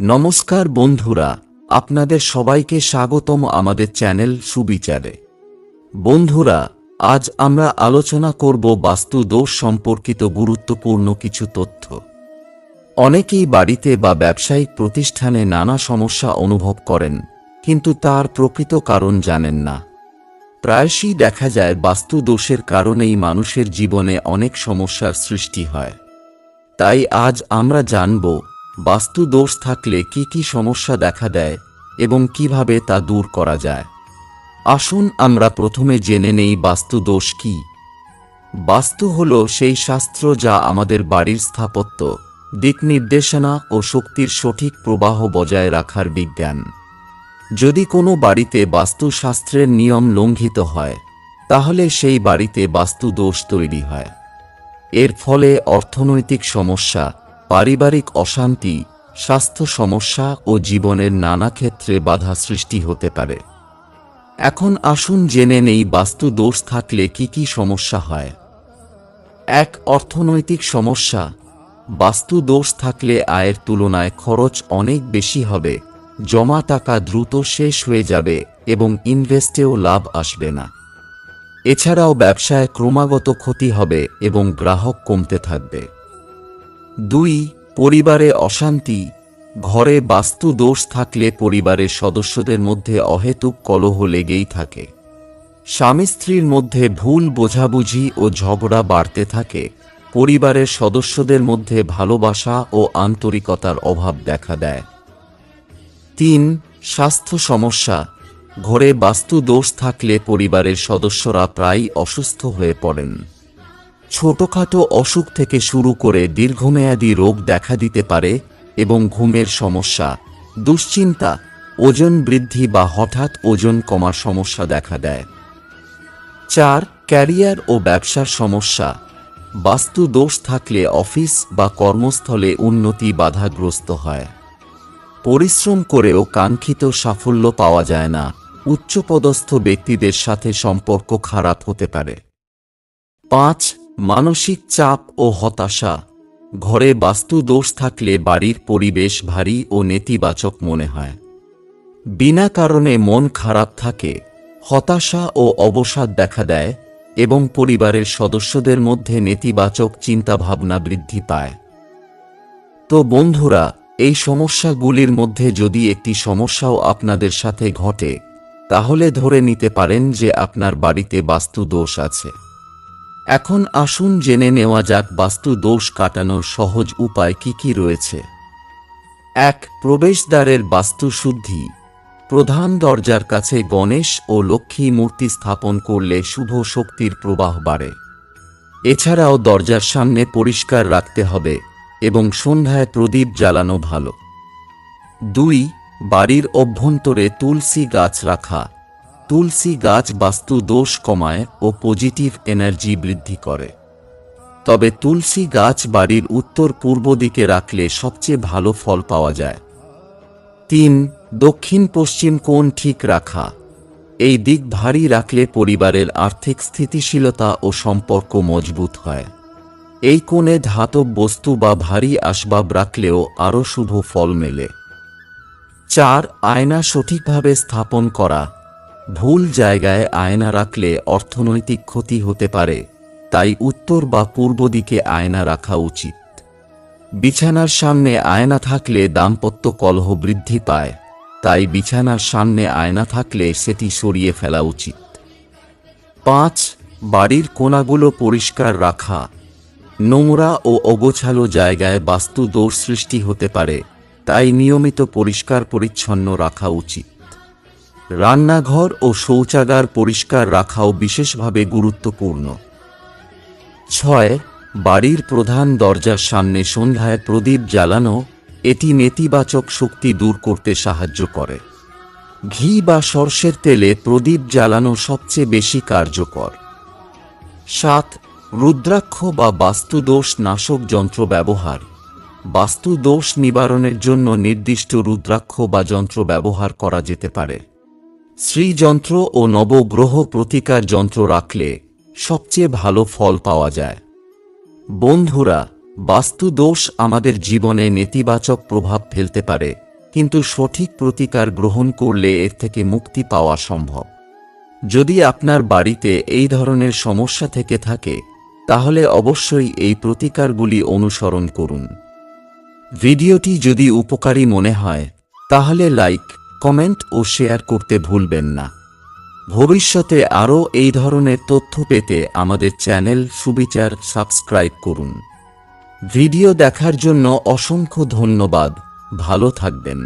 নমস্কার বন্ধুরা, আপনাদের সবাইকে স্বাগতম আমাদের চ্যানেল সুবিচারে। বন্ধুরা, আজ আমরা আলোচনা করব বাস্তু দোষ সম্পর্কিত গুরুত্বপূর্ণ কিছু তথ্য। অনেকেই বাড়িতে বা ব্যবসায়িক প্রতিষ্ঠানে নানা সমস্যা অনুভব করেন, কিন্তু তার প্রকৃত কারণ জানেন না। প্রায়শই দেখা যায় বাস্তু দোষের কারণেই মানুষের জীবনে অনেক সমস্যার সৃষ্টি হয়। তাই আজ আমরা জানব বাস্তু দোষ থাকলে কি কি সমস্যা দেখা দেয় এবং কীভাবে তা দূর করা যায়? আসুন আমরা প্রথমে জেনে নেই বাস্তু দোষ কি। বাস্তু হল সেই শাস্ত্র যা আমাদের বাড়ির স্থাপত্য, দিক নির্দেশনা ও শক্তির সঠিক প্রবাহ বজায় রাখার বিজ্ঞান। যদি কোনো বাড়িতে বাস্তুশাস্ত্রের নিয়ম লঙ্ঘিত হয়, তাহলে সেই বাড়িতে বাস্তু দোষ তৈরি হয়। এর ফলে অর্থনৈতিক সমস্যা পারিবারিক অশান্তি, স্বাস্থ্য সমস্যা ও জীবনের নানা ক্ষেত্রে বাধা সৃষ্টি হতে পারে। এখন আসুন জেনে নেই বাস্তু দোষ থাকলে কি কি সমস্যা হয়। এক, অর্থনৈতিক সমস্যা। বাস্তু দোষ থাকলে আয়ের তুলনায় খরচ অনেক বেশি হবে, জমা টাকা দ্রুত শেষ হয়ে যাবে এবং ইনভেস্টেও লাভ আসবে না। এছাড়াও ব্যবসায় ক্রমাগত ক্ষতি হবে এবং গ্রাহক কমতে থাকবে। দুই, পরিবারে অশান্তি। ঘরে বাস্তু দোষ থাকলে পরিবারের সদস্যদের মধ্যে অহেতুক কলহ লেগেই থাকে। স্বামী স্ত্রীর মধ্যে ভুল বোঝাবুঝি ও ঝগড়া বাড়তে থাকে। পরিবারের সদস্যদের মধ্যে ভালোবাসা ও আন্তরিকতার অভাব দেখা দেয়। তিন, স্বাস্থ্য সমস্যা। ঘরে বাস্তু দোষ থাকলে পরিবারের সদস্যরা প্রায়ই অসুস্থ হয়ে পড়েন। ছোটখাটো অসুখ থেকে শুরু করে দীর্ঘমেয়াদী রোগ দেখা দিতে পারে এবং ঘুমের সমস্যা, দুশ্চিন্তা, ওজন বৃদ্ধি বা হঠাৎ ওজন কমার সমস্যা দেখা দেয়। চার, ক্যারিয়ার ও ব্যবসার সমস্যা। বাস্তু দোষ থাকলে অফিস বা কর্মস্থলে উন্নতি বাধাগ্রস্ত হয়। পরিশ্রম করেও কাঙ্ক্ষিত সাফল্য পাওয়া যায় না। উচ্চপদস্থ ব্যক্তিদের সাথে সম্পর্ক খারাপ হতে পারে। পাঁচ মানসিক চাপ ও হতাশা। ঘরে বাস্তু দোষ থাকলে বাড়ির পরিবেশ ভারী ও নেতিবাচক মনে হয়। বিনা কারণে মন খারাপ থাকে, হতাশা ও অবসাদ দেখা দেয় এবং পরিবারের সদস্যদের মধ্যে নেতিবাচক চিন্তাভাবনা বৃদ্ধি পায়। তো বন্ধুরা, এই সমস্যাগুলির মধ্যে যদি একটি সমস্যাও আপনাদের সাথে ঘটে, তাহলে ধরে নিতে পারেন যে আপনার বাড়িতে বাস্তু দোষ আছে। এখন আসুন জেনে নেওয়া যাক বাস্তু দোষ কাটানোর সহজ উপায় কি কি রয়েছে। এক, প্রবেশদ্বারের বাস্তু শুদ্ধি প্রধান দরজার কাছে গণেশ ও লক্ষ্মী মূর্তি স্থাপন করলে শুভ শক্তির প্রবাহ বাড়ে। এছাড়াও দরজার সামনে পরিষ্কার রাখতে হবে এবং সন্ধ্যায় প্রদীপ জ্বালানো ভালো। দুই, বাড়ির অভ্যন্তরে তুলসী গাছ রাখা। তুলসী গাছ বাস্তু দোষ কমায় ও পজিটিভ এনার্জি বৃদ্ধি করে। তবে তুলসী গাছ বাড়ির উত্তর পূর্ব দিকে রাখলে সবচেয়ে ভালো ফল পাওয়া যায়। তিন, দক্ষিণ পশ্চিম কোণ ঠিক রাখা। এই দিক ভারী রাখলে পরিবারের আর্থিক স্থিতিশীলতা ও সম্পর্ক মজবুত হয়। এই কোণে ধাতব বস্তু বা ভারী আসবাব রাখলেও আরও শুভ ফল মেলে। চার, আয়না সঠিকভাবে স্থাপন করা। ভুল জায়গায় আয়না রাখলে অর্থনৈতিক ক্ষতি হতে পারে, তাই উত্তর বা পূর্ব দিকে আয়না রাখা উচিত। বিছানার সামনে আয়না থাকলে দাম্পত্য কলহ বৃদ্ধি পায়, তাই বিছানার সামনে আয়না থাকলে সেটি সরিয়ে ফেলা উচিত। পাঁচ, বাড়ির কোনাগুলো পরিষ্কার রাখা। নোংরা ও অগোছালো জায়গায় বাস্তু দোষ সৃষ্টি হতে পারে, তাই নিয়মিত পরিষ্কার পরিচ্ছন্ন রাখা উচিত। রান্নাঘর ও শৌচাগার পরিষ্কার রাখাও বিশেষভাবে গুরুত্বপূর্ণ। ছয়, বাড়ির প্রধান দরজার সামনে সন্ধ্যায় প্রদীপ জ্বালানো এটি নেতিবাচক শক্তি দূর করতে সাহায্য করে। ঘি বা সর্ষের তেলে প্রদীপ জ্বালানো সবচেয়ে বেশি কার্যকর। সাত, রুদ্রাক্ষ বা বাস্তুদোষ নাশক যন্ত্র ব্যবহার। বাস্তু দোষ নিবারণের জন্য নির্দিষ্ট রুদ্রাক্ষ বা যন্ত্র ব্যবহার করা যেতে পারে। শ্রীযন্ত্র ও নবগ্রহ প্রতিকার যন্ত্র রাখলে সবচেয়ে ভালো ফল পাওয়া যায়। বন্ধুরা বাস্তু দোষ আমাদের জীবনে নেতিবাচক প্রভাব ফেলতে পারে, কিন্তু সঠিক প্রতিকার গ্রহণ করলে এর থেকে মুক্তি পাওয়া সম্ভব। যদি আপনার বাড়িতে এই ধরনের সমস্যা থেকে থাকে, তাহলে অবশ্যই এই প্রতিকারগুলি অনুসরণ করুন। ভিডিওটি যদি উপকারী মনে হয়, তাহলে লাইক কমেন্ট ও শেয়ার করতে ভুলবেন না। ভবিষ্যতে আরও এই ধরনের তথ্য পেতে আমাদের চ্যানেল সুবিচার সাবস্ক্রাইব করুন। ভিডিও দেখার জন্য অসংখ্য ধন্যবাদ। ভালো থাকবেন।